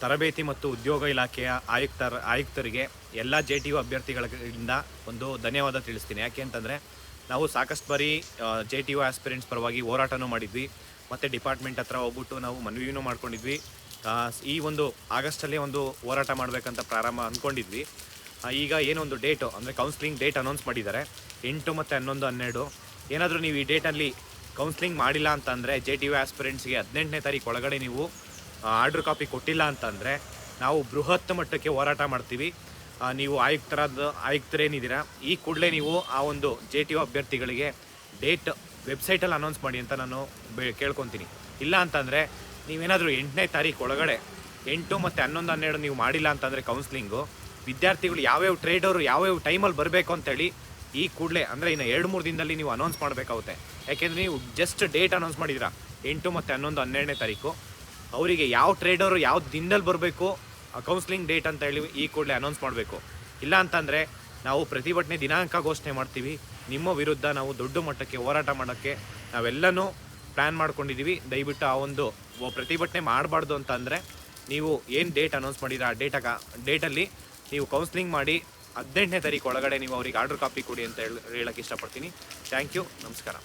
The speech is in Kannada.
ತರಬೇತಿ ಮತ್ತು ಉದ್ಯೋಗ ಇಲಾಖೆಯ ಆಯುಕ್ತರ, ಆಯುಕ್ತರಿಗೆ ಎಲ್ಲ ಜೆ ಟಿ ಯು ಅಭ್ಯರ್ಥಿಗಳಿಂದ ಒಂದು ಧನ್ಯವಾದ ತಿಳಿಸ್ತೀನಿ. ಯಾಕೆ ಅಂತಂದರೆ, ನಾವು ಸಾಕಷ್ಟು ಬಾರಿ ಜೆ ಟಿ ಯು ಆಸ್ಪಿರೆಂಟ್ಸ್ ಪರವಾಗಿ ಹೋರಾಟನೂ ಮಾಡಿದ್ವಿ. ಮತ್ತು ಡಿಪಾರ್ಟ್ಮೆಂಟ್ ಹತ್ರ ಹೋಗ್ಬಿಟ್ಟು ನಾವು ಮನವಿನೂ ಮಾಡ್ಕೊಂಡಿದ್ವಿ. ಈ ಒಂದು ಆಗಸ್ಟಲ್ಲೇ ಒಂದು ಹೋರಾಟ ಮಾಡಬೇಕಂತ ಪ್ರಾರಂಭ ಅಂದ್ಕೊಂಡಿದ್ವಿ ಈಗ ಏನೊಂದು ಡೇಟು, ಅಂದರೆ ಕೌನ್ಸಿಲಿಂಗ್ ಡೇಟ್ ಅನೌನ್ಸ್ ಮಾಡಿದ್ದಾರೆ. ಎಂಟು ಮತ್ತು ಹನ್ನೊಂದು, ಹನ್ನೆರಡು. ಏನಾದರೂ ನೀವು ಈ ಡೇಟಲ್ಲಿ ಕೌನ್ಸಿಲಿಂಗ್ ಮಾಡಿಲ್ಲ ಅಂತಂದರೆ, ಜೆ ಟಿ ಯು ಆಸ್ಪಿರೆಂಟ್ಸ್ಗೆ ಹದಿನೆಂಟನೇ ತಾರೀಕು ಒಳಗಡೆ ನೀವು ಆರ್ಡ್ರ್ ಕಾಪಿ ಕೊಟ್ಟಿಲ್ಲ ಅಂತಂದರೆ ನಾವು ಬೃಹತ್ ಮಟ್ಟಕ್ಕೆ ಹೋರಾಟ ಮಾಡ್ತೀವಿ. ನೀವು ಆಯುಕ್ತರಾದ, ಆಯುಕ್ತರೇನಿದ್ದೀರಾ, ಈ ಕೂಡಲೇ ನೀವು ಆ ಒಂದು ಜೆ ಟಿ ಯು ಅಭ್ಯರ್ಥಿಗಳಿಗೆ ಡೇಟ್ ವೆಬ್ಸೈಟಲ್ಲಿ ಅನೌನ್ಸ್ ಮಾಡಿ ಅಂತ ನಾನು ಬೆ, ಕೇಳ್ಕೊತೀನಿ. ಇಲ್ಲ ಅಂತಂದರೆ ನೀವೇನಾದರೂ ಎಂಟನೇ ತಾರೀಕು ಒಳಗಡೆ ಎಂಟು ಮತ್ತು ಹನ್ನೊಂದು ಹನ್ನೆರಡು ನೀವು ಮಾಡಿಲ್ಲ ಅಂತಂದರೆ ಕೌನ್ಸ್ಲಿಂಗು ವಿದ್ಯಾರ್ಥಿಗಳು ಯಾವ್ಯಾವ ಟ್ರೇಡರು ಯಾವ್ಯಾವ ಟೈಮಲ್ಲಿ ಬರಬೇಕು ಅಂತೇಳಿ ಈ ಕೂಡಲೇ ಅಂದರೆ ಇನ್ನು ಎರಡು ಮೂರು ದಿನದಲ್ಲಿ ನೀವು ಅನೌನ್ಸ್ ಮಾಡಬೇಕಾಗುತ್ತೆ. ಯಾಕೆಂದರೆ ನೀವು ಜಸ್ಟ್ ಡೇಟ್ ಅನೌನ್ಸ್ ಮಾಡಿದ್ರಾ ಎಂಟು ಮತ್ತು ಹನ್ನೊಂದು ಹನ್ನೆರಡನೇ ತಾರೀಕು ಅವರಿಗೆ ಯಾವ ಟ್ರೇಡರು ಯಾವ ದಿನದಲ್ಲಿ ಬರಬೇಕು ಕೌನ್ಸಿಲಿಂಗ್ ಡೇಟ್ ಅಂತ ಹೇಳಿ ಈ ಕೂಡಲೇ ಅನೌನ್ಸ್ ಮಾಡಬೇಕು. ಇಲ್ಲ ಅಂತಂದರೆ ನಾವು ಪ್ರತಿಭಟನೆ ದಿನಾಂಕ ಘೋಷಣೆ ಮಾಡ್ತೀವಿ. ನಿಮ್ಮ ವಿರುದ್ಧ ನಾವು ದೊಡ್ಡ ಮಟ್ಟಕ್ಕೆ ಹೋರಾಟ ಮಾಡೋಕ್ಕೆ ನಾವೆಲ್ಲನೂ ಪ್ಲ್ಯಾನ್ ಮಾಡ್ಕೊಂಡಿದ್ದೀವಿ. ದಯವಿಟ್ಟು ಆ ಒಂದು ಪ್ರತಿಭಟನೆ ಮಾಡಬಾರ್ದು ಅಂತಂದರೆ ನೀವು ಏನು ಡೇಟ್ ಅನೌನ್ಸ್ ಮಾಡಿದ್ರೆ, ಆ ಡೇಟಾಗ ಡೇಟಲ್ಲಿ ನೀವು ಕೌನ್ಸಿಲಿಂಗ್ ಮಾಡಿ ಹದಿನೆಂಟನೇ ತಾರೀಕು ಒಳಗಡೆ ನೀವು ಅವ್ರಿಗೆ ಆರ್ಡರ್ ಕಾಪಿ ಕೊಡಿ ಅಂತ ಹೇಳಿ ಹೇಳೋಕ್ಕೆ ಇಷ್ಟಪಡ್ತೀನಿ. ಥ್ಯಾಂಕ್ ಯು ನಮಸ್ಕಾರ.